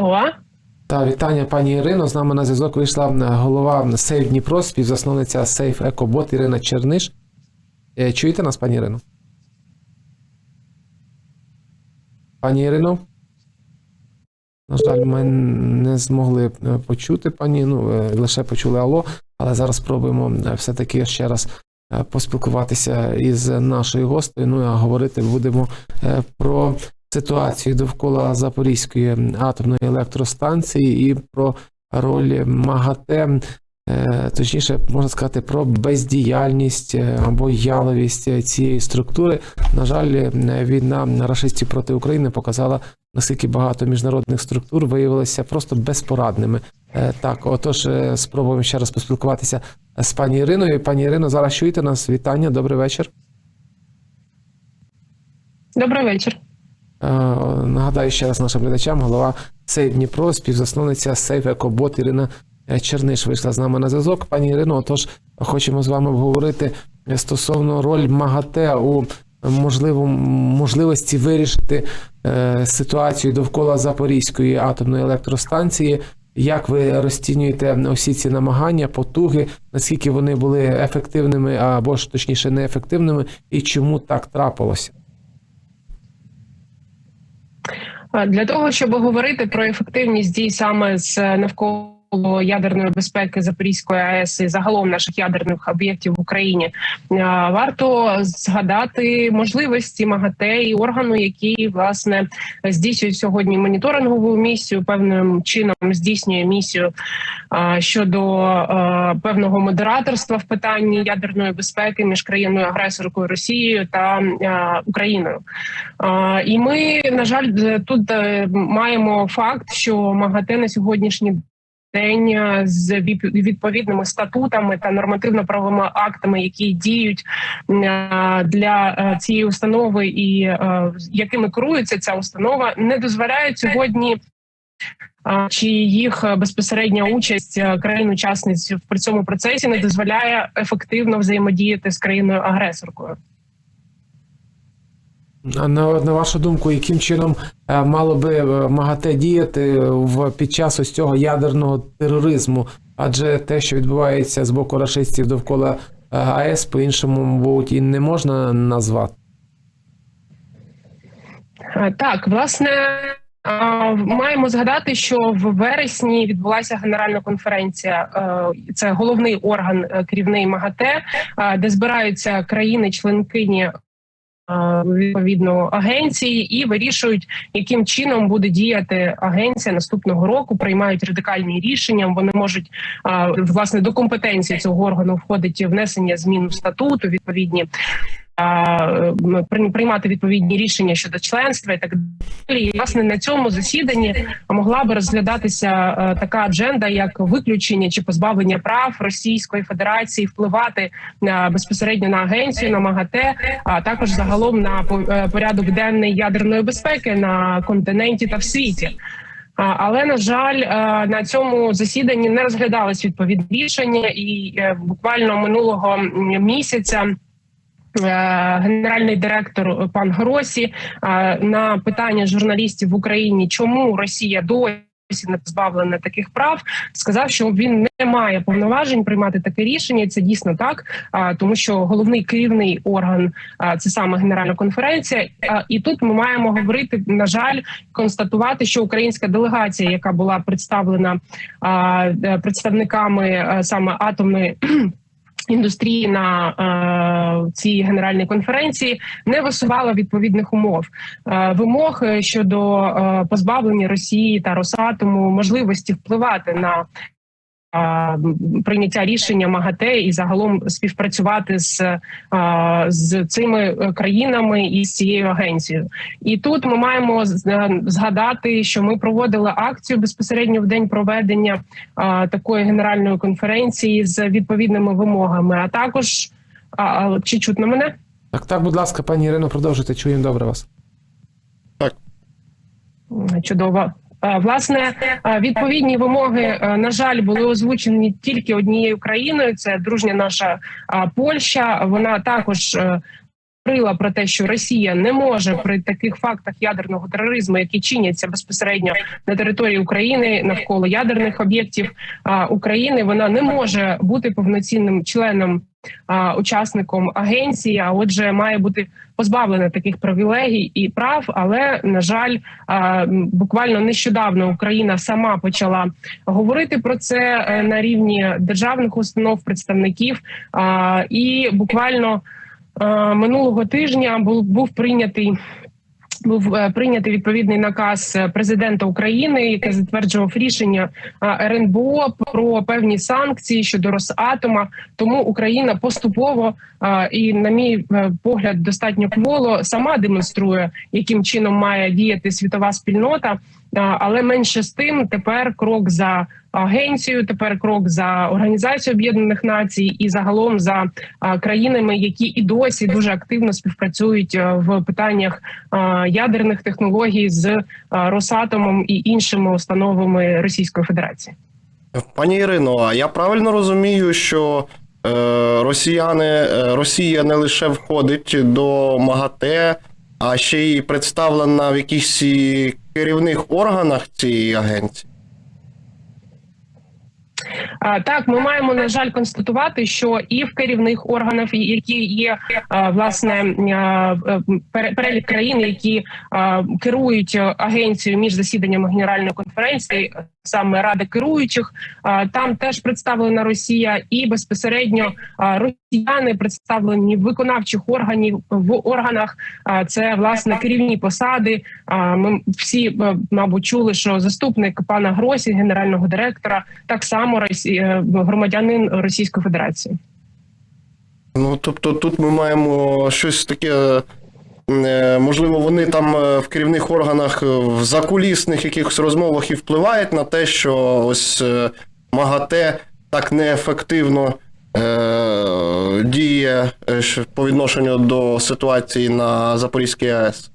Алло, Та вітання, пані Ірино. З нами на зв'язок вийшла голова Сейф Дніпро, співзасновниця Сейф Екобот Ірина Черниш. Е, Чуєте нас, пані Ірино? Пані Ірино? На жаль, ми не змогли е, почути пані. Ну, е, лише почули алло, але зараз спробуємо е, все-таки ще раз е, поспілкуватися із нашою гостею. Ну а говорити будемо е, про ситуацію довкола Запорізької атомної електростанції і про роль МАГАТЕ, е, точніше, можна сказати, про бездіяльність е, або яловість е, цієї структури. На жаль, війна рашистів проти України показала, наскільки багато міжнародних структур виявилися просто безпорадними. Так, отож, спробуємо ще раз поспілкуватися з пані Іриною. Пані Ірино, зараз чуєте нас? Вітання, добрий вечір. добрий вечір. Е, Нагадаю ще раз нашим глядачам, голова Сейф Дніпро, співзасновниця Сейф Екобот Ірина е, Черниш вийшла з нами на зв'язок. Пані Ірино, отож, хочемо з вами обговорити стосовно роль МАГАТЕ у можливо, можливості вирішити е, ситуацію довкола Запорізької атомної електростанції. Як ви розцінюєте усі ці намагання, потуги, наскільки вони були ефективними або ж точніше неефективними, і чому так трапилося? А, Для того щоб говорити про ефективність дій саме з навколо ядерної безпеки Запорізької АЕС і загалом наших ядерних об'єктів в Україні, варто згадати можливості МАГАТЕ і органу, який власне здійснює сьогодні моніторингову місію, певним чином здійснює місію щодо певного модераторства в питанні ядерної безпеки між країною агресоркою Росією та Україною. І ми, на жаль, тут е, маємо факт, що МАГАТЕ на сьогоднішній день е, з відповідними статутами та нормативно-правовими актами, які діють е, для е, цієї установи, і якими керується ця установа, не дозволяють сьогодні. Чи їх безпосередня участь країн-учасниць в цьому процесі не дозволяє ефективно взаємодіяти з країною агресоркою? На, на вашу думку, яким чином е, мало би е, МАГАТЕ діяти в під час ось цього ядерного тероризму? Адже те, що відбувається з боку рашистів довкола е, АЕС, по-іншому, мабуть, і не можна назвати. Е, Так, власне, маємо згадати, що в вересні відбулася генеральна конференція. е, Це головний орган е, керівний МАГАТЕ, е, де збираються країни-членкині. Е, Відповідно агенції і вирішують, яким чином буде діяти агенція наступного року. Приймають радикальні рішення. Вони можуть власне до компетенції цього органу входить внесення змін в статуту, відповідні приймати відповідні рішення щодо членства і так далі. І, власне на цьому засіданні могла би розглядатися е, така адженда, як виключення чи позбавлення прав Російської Федерації впливати е, безпосередньо на агенцію, на МАГАТЕ, а також загалом на е, порядок денний ядерної безпеки на континенті та в світі. Але на жаль, на цьому засіданні не розглядались відповідні рішення, і буквально минулого місяця. Е, Генеральний директор пан Гросі е, на питання журналістів в Україні, чому Росія досі не позбавлена таких прав, сказав, що він не має повноважень приймати таке рішення. Це дійсно так, тому що головний керівний орган це саме генеральна конференція. І тут ми маємо говорити на жаль, констатувати, що українська делегація, яка була представлена е, представниками е, саме атомної. Індустрії на е, цій генеральній конференції не висувала відповідних умов. Е, вимог е, щодо е, позбавлення Росії та Росатому можливості впливати на прийняття рішення МАГАТЕ і загалом співпрацювати з, з цими е, країнами і з цією агенцією. І тут ми маємо е, згадати, що ми проводили акцію безпосередньо в день проведення такої генеральної конференції з відповідними вимогами. А також а, а, чи чутно мене? Так, так, будь ласка, пані Ірино, продовжуйте, чуємо добре вас. Так Чудово. Власне, відповідні вимоги, на жаль, були озвучені тільки однією країною. Це дружня наша Польща. Вона також е, говорила про те, що Росія не може при таких фактах ядерного тероризму, які чиняться безпосередньо на території України навколо ядерних об'єктів України, вона не може бути повноцінним членом. Учасником агенції, а отже, має бути позбавлена таких привілегій і прав. Але на жаль, буквально нещодавно Україна сама почала говорити про це е, на рівні державних установ, представників. І буквально минулого тижня був був прийнятий. Був е, прийнятий відповідний наказ е, президента України, який затверджував рішення РНБО про певні санкції щодо Росатома. Тому Україна поступово і, на мій е, погляд, достатньо кволо сама демонструє, яким чином має діяти світова спільнота. Але менше з тим, тепер крок за агенцією, тепер крок за організацією Об'єднаних Націй і загалом за країнами, які і досі дуже активно співпрацюють в питаннях ядерних технологій з Росатомом і іншими установами Російської Федерації. Пані Ірино, а я правильно розумію, що е, росіяни, е, Росія не лише входить до МАГАТЕ, а ще й представлена в якихось і керівних органах цієї агенції. Так, ми маємо на жаль констатувати, що і в керівних органах, які є власне перелік країн, які керують агенцією між засіданнями генеральної конференції, саме ради керуючих, там теж представлена Росія, і безпосередньо росіяни представлені в виконавчих органів в органах. Це власне керівні посади. Ми всі е, мабуть чули, що заступник пана Гросі, генерального директора, так само е, громадянин Російської Федерації. Ну, тобто тут ми маємо щось таке. Е, Можливо, вони там е, в керівних органах е, в закулісних якихось розмовах і впливають на те, що ось МАГАТЕ так неефективно діє по відношенню до ситуації на Запорізькій АЕС.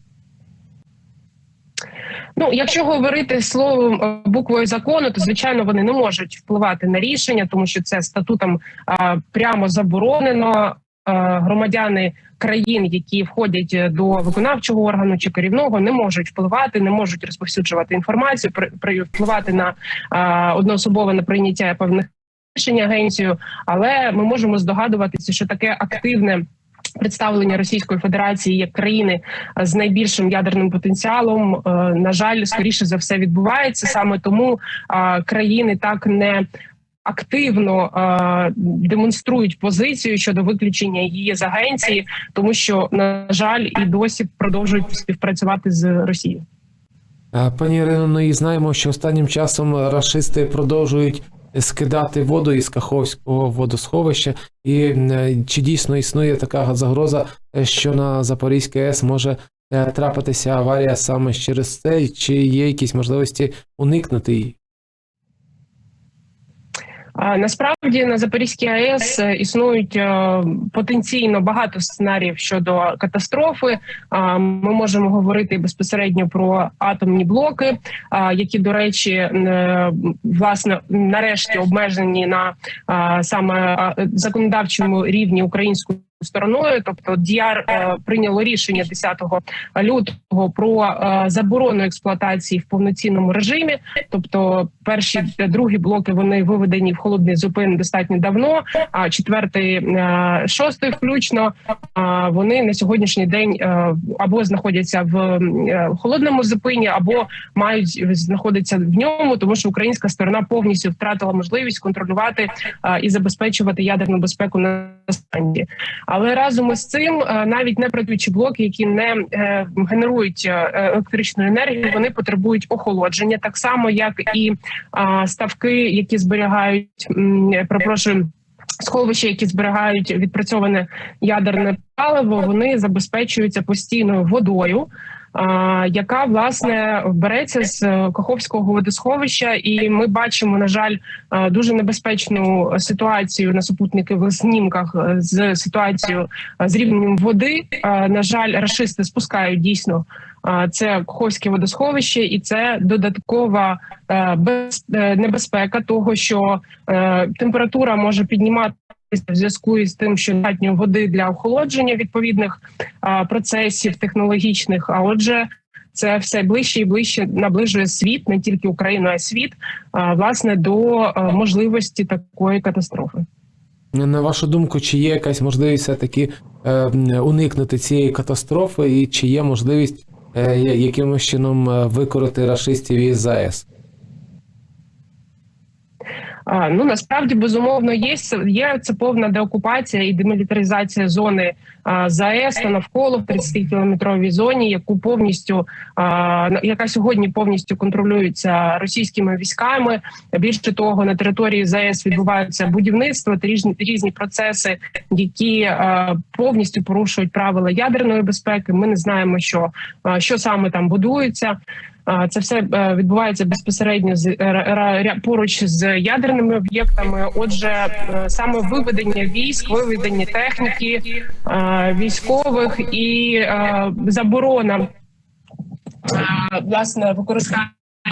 Ну, якщо говорити словом буквою закону, то звичайно вони не можуть впливати на рішення, тому що це статутом а, прямо заборонено. Е, Громадяни країн, які входять е, до виконавчого органу чи керівного, не можуть впливати, не можуть розповсюджувати інформацію, при, впливати на одноособове на прийняття певних рішень агенцію. Але ми можемо здогадуватися, що таке активне представлення Російської Федерації як країни з найбільшим ядерним потенціалом, е, на жаль, скоріше за все відбувається саме тому е, країни так не активно е, демонструють позицію щодо виключення її з агенції, тому що на жаль і досі продовжують співпрацювати з Росією. Пані Ірино, ну і знаємо, що останнім часом рашисти продовжують скидати воду із Каховського водосховища. І е, чи дійсно існує така загроза, е, що на Запорізькій АЕС може е, трапитися аварія саме через це, чи є якісь можливості уникнути її? Насправді на Запорізькій АЕС е, існують е, потенційно багато сценаріїв щодо катастрофи. Ми можемо говорити безпосередньо про атомні блоки, які, до речі, е, власне нарешті обмежені на саме законодавчому рівні українською. Стороною, тобто ДІАР е, прийняло рішення 10 лютого про е, заборону експлуатації в повноцінному режимі. Тобто, перші та другі блоки вони виведені в холодний зупин достатньо давно. А четвертий, е, шостий, включно вони на сьогоднішній день е, або знаходяться в е, холодному зупині, або мають знаходитися в ньому, тому що українська сторона повністю втратила можливість контролювати е, і забезпечувати ядерну безпеку на станції. Але разом із цим, е, навіть не працюючі блоки, які не е, генерують е, електричну енергію, вони потребують охолодження, так само як і ставки, які зберігають пропрошую. Сховища, які зберігають відпрацьоване ядерне паливо, вони забезпечуються постійною водою, яка власне береться з е, Каховського водосховища, і ми бачимо, на жаль, е, дуже небезпечну ситуацію на супутникових знімках е, з ситуацією з рівнем води. На жаль, рашисти спускають дійсно це Каховське водосховище, і це додаткова без- небезпека того, що температура може підніматися в зв'язку із тим, що достатньо води для охолодження відповідних процесів технологічних. А отже, це все ближче і ближче наближує світ, не тільки Україну, а й світ, власне, до можливості такої катастрофи. На вашу думку, чи є якась можливість все-таки е, уникнути цієї катастрофи, і чи є можливість е, якимось чином е, викорити рашистів із ЗАЕС? А, Ну насправді безумовно є є це повна деокупація і демілітаризація зони а, ЗАЕС та навколо в 30 кілометровій зоні, яку повністю а, яка сьогодні повністю контролюється російськими військами. Більше того, на території ЗАЕС відбуваються будівництво та різні різні процеси, які а, повністю порушують правила ядерної безпеки. Ми не знаємо, що, а, що саме там будується. Це все е, відбувається безпосередньо з р- поруч з ядерними об'єктами. Отже, е, саме виведення військ, виведення техніки е, військових і е, заборона е, власне використання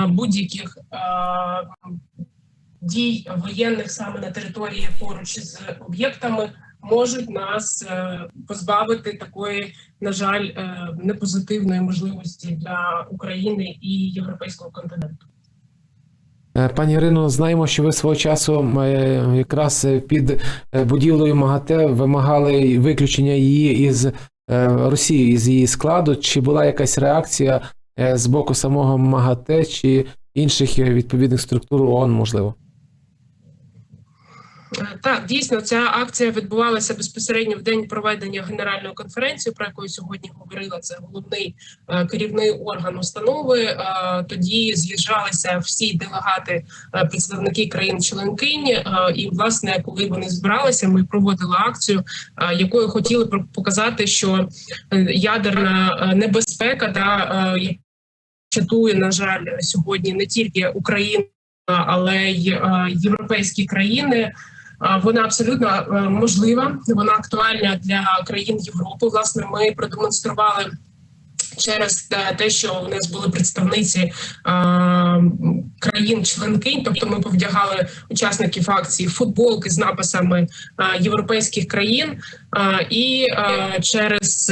будь-яких е, дій воєнних саме на території поруч з об'єктами можуть нас е, позбавити такої, на жаль, е, непозитивної можливості для України і європейського континенту. Е, Пані Ірино, знаємо, що ви свого часу якраз під будівлею МАГАТЕ вимагали виключення її із Росії, із її складу. Чи була якась реакція з боку самого МАГАТЕ чи інших відповідних структур ООН, можливо? Так, дійсно, ця акція відбувалася безпосередньо в день проведення генеральної конференції, про яку сьогодні говорила. Це головний е, керівний орган установи. Е, Тоді з'їжджалися всі делегати, е, представники країн-членкинь. І власне, коли вони збиралися, ми проводили акцію, якою хотіли показати, що ядерна небезпека е, чатує, на жаль, сьогодні не тільки Україну, але й європейські країни. Вона абсолютно е, можлива, вона актуальна для країн Європи. Власне, ми продемонстрували через те- що у нас були представниці е, країн-членкинь, тобто ми повдягали учасників акції футболки з написами е, європейських країн, і через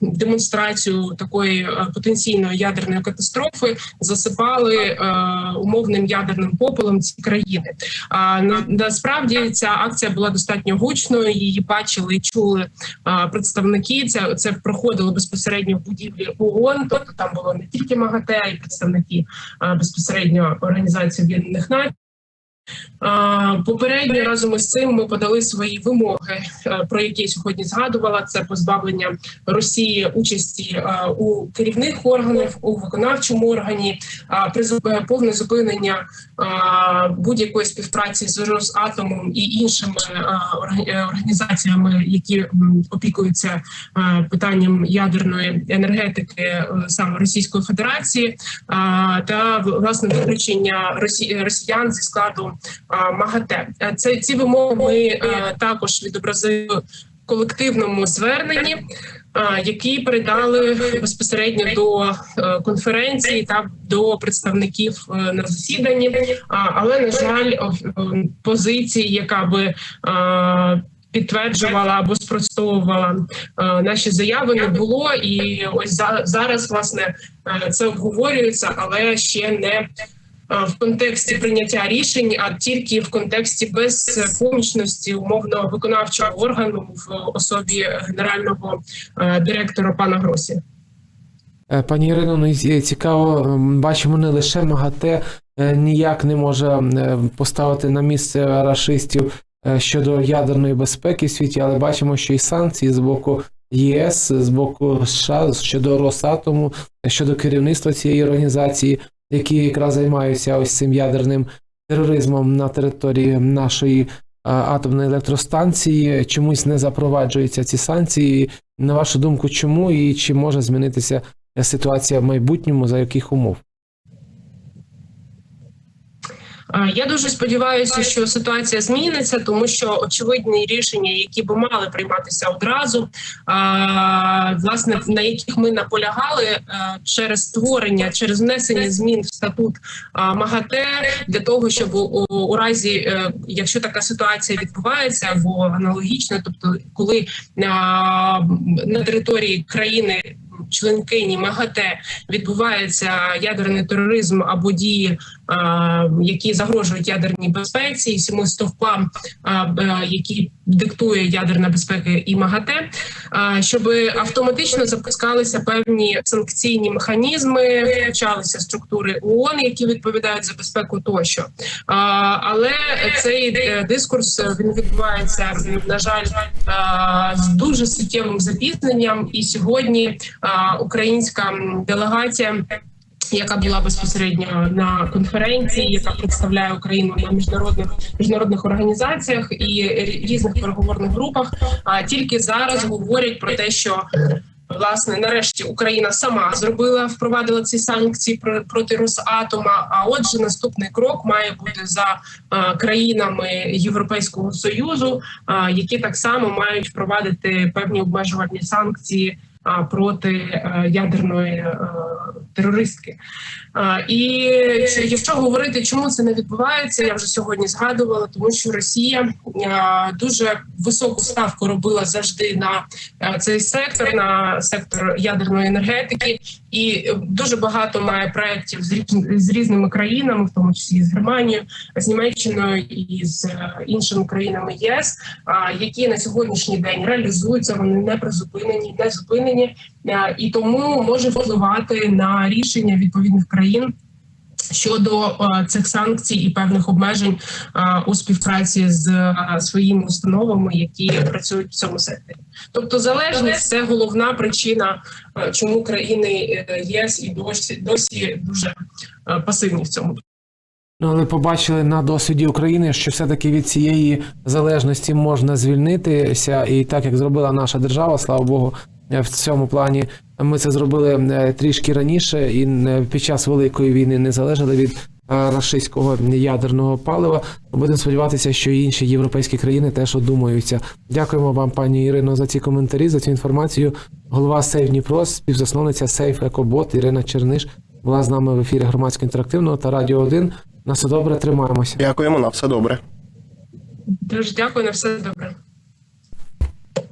демонстрацію такої е, потенційної ядерної катастрофи засипали е, умовним ядерним попелом ці країни. А на, насправді ця акція була достатньо гучною. Її бачили і чули представники. Це це проходило безпосередньо в будівлі ООН, Тобто там було не тільки МАГАТЕ, а й представники безпосередньо організації Об'єднаних Націй. Попередньо разом із цим ми подали свої вимоги, е, про які я сьогодні згадувала. Це позбавлення Росії участі е, у керівних органах у виконавчому органі, е, повне зупинення будь-якої співпраці з Росатомом і іншими організаціями, які опікуються питанням ядерної енергетики саме Російської Федерації, та власне виключення росі- росіян зі складу МАГАТЕ. Е, Це ці вимоги ми е, також відобразили в колективному зверненні. Які передали безпосередньо до е, конференції та до представників на засіданні, але на жаль, позиції, яка би підтверджувала або спростовувала наші заяви, не було. І ось за- зараз власне це обговорюється, але ще не в контексті прийняття рішень, а тільки в контексті безпомічності умовно виконавчого органу в особі генерального е, директора пана Гросі. Е, Пані Ірино, ну цікаво, бачимо, не лише МАГАТЕ е, ніяк не може е, поставити на місце рашистів е, щодо ядерної безпеки в світі, але бачимо, що і санкції з боку ЄС, з боку США щодо Росатому, е, щодо керівництва цієї організації, які якраз займаються ось цим ядерним тероризмом на території нашої атомної електростанції, чомусь не запроваджуються ці санкції. На вашу думку, чому і чи може змінитися ситуація в майбутньому, за яких умов? Е, Я дуже сподіваюся, що ситуація зміниться, тому що очевидні рішення, які би мали прийматися одразу, власне на яких ми наполягали е, через створення, через внесення змін в статут МАГАТЕ для того, щоб у, разі, е, якщо така ситуація відбувається або аналогічно, тобто коли на території країни. Членкині МАГАТЕ відбувається ядерний тероризм або дії, які загрожують ядерній безпеці, і сьому стовпам, які диктує ядерна безпека і МАГАТЕ, щоб автоматично запускалися певні санкційні механізми, включалися структури ООН, які відповідають за безпеку тощо. Але цей е, дискурс е, він відбувається на жаль з дуже суттєвим запізненням. І сьогодні українська делегація. Яка була безпосередньо на конференції, яка представляє Україну на міжнародних міжнародних організаціях і різних переговорних групах, а тільки зараз говорять про те, що власне нарешті Україна сама зробила, впровадила ці санкції про- проти Росатома. А отже, наступний крок має бути за е, країнами Європейського союзу, е, які так само мають впровадити певні обмежувальні санкції. Проти е, ядерної е, терористки, і якщо говорити, чому це не відбувається, я вже сьогодні згадувала, тому що Росія дуже високу ставку робила завжди на цей сектор, на сектор ядерної енергетики, і дуже багато має проєктів з різними країнами, в тому числі з Германією, з Німеччиною і з е, іншими країнами ЄС, які на сьогоднішній день реалізуються, вони не призупинені, не зупинені, і тому може впливати на рішення відповідних країн. Щодо е, цих санкцій і певних обмежень е, у співпраці з е, своїми установами, які працюють в цьому секторі, тобто залежність це головна причина, е, чому країни ЄС і досі досі дуже е, пасивні в цьому. Ну, але побачили на досвіді України, що все-таки від цієї залежності можна звільнитися, і так як зробила наша держава, слава Богу, в цьому плані ми це зробили е, трішки раніше і е, під час великої війни не залежали від е, рашистського ядерного палива. Будемо сподіватися, що і інші європейські країни теж одумаються. Дякуємо вам, пані Ірино, за ці коментарі, за цю інформацію. Голова Сейф Дніпро, співзасновниця Сейф Екобот Ірина Черниш була з нами в ефірі громадського інтерактивного та Радіо 1. На все добре, тримаємося. Дякуємо на все добре. Дуже дякую на все добре.